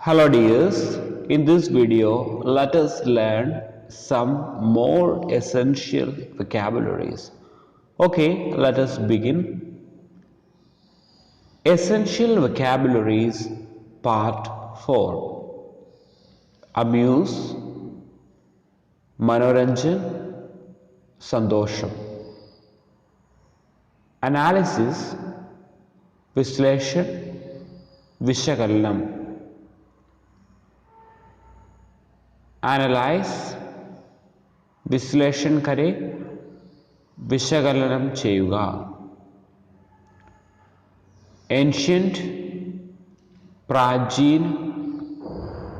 Hello dears, in this video let us learn some more essential vocabularies. Okay, let us begin. Essential vocabularies part 4 Amuse, Manoranjan, Sandosham. Analysis, Vislesham, Vishakalam. Analyse വിശ്ലേഷൺ കരെ വിശകലനം ചെയ്യുക ancient പ്രാചീൻ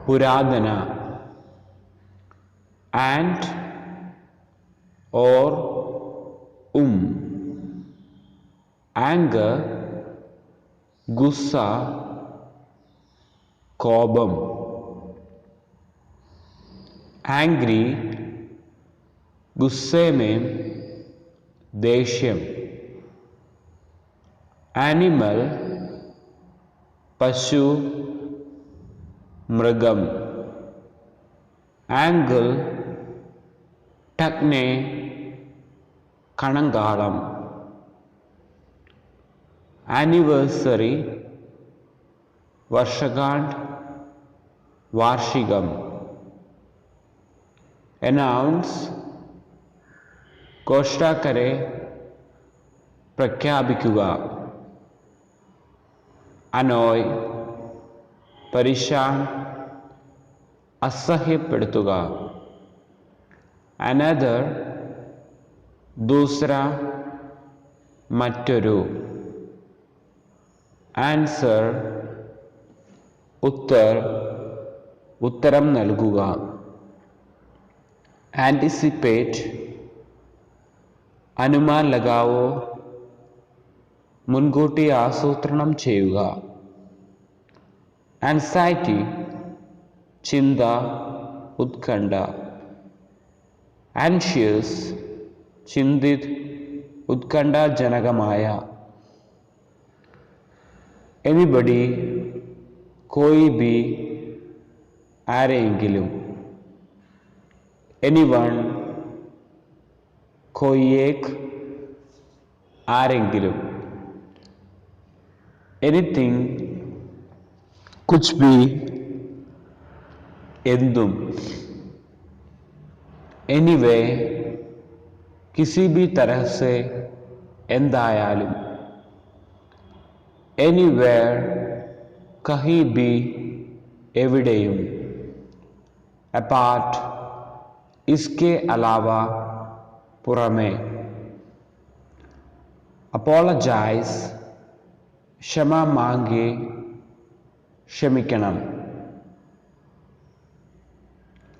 പുരാതന and or ഉം anchor ഗുസ്സ കോപം angry गुस्से में देश्यम। Animal पशु मृगम। Angle टक्ने कणंगाड़म anniversary वर्षगांठ वार्षिकम। വാർഷികം അനൗൺസ് ഘോഷാക്കരെ പ്രഖ്യാപിക്കുക അനോയ് പരിശാൻ അസഹ്യപ്പെടുത്തുക അനദർ ദൂസര മറ്റൊരു ആൻസർ ഉത്തർ ഉത്തരം നൽകുക ആൻറ്റിസിപ്പേറ്റ് അനുമാൻ ലഗാവോ മുൻകൂട്ടി ആസൂത്രണം ചെയ്യുക ആൻസൈറ്റി ചിന്ത ഉത്കണ്ഠ ആൻഷ്യസ് ചിന്തിത് ഉത്കണ്ഠാജനകമായ എനിബഡി കോയി ബി ആരെയെങ്കിലും എനിവൺ കോയേക്ക് ആരെങ്കിലും എനിത്തിങ് കുച്ച് ബി എന്തും എനിവേ കിസി ബി തരഹ സെ എന്തായാലും എനിവേർ കഹി ബി എവിടെയും അപ്പാർട്ട് इसके अलावा പുറമേ അപ്പോളജൈസ് ക്ഷമ മാങ്കി ക്ഷമിക്കണം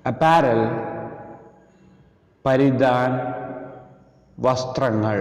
അപ്പാരൽ പരിധാൻ വസ്ത്രങ്ങൾ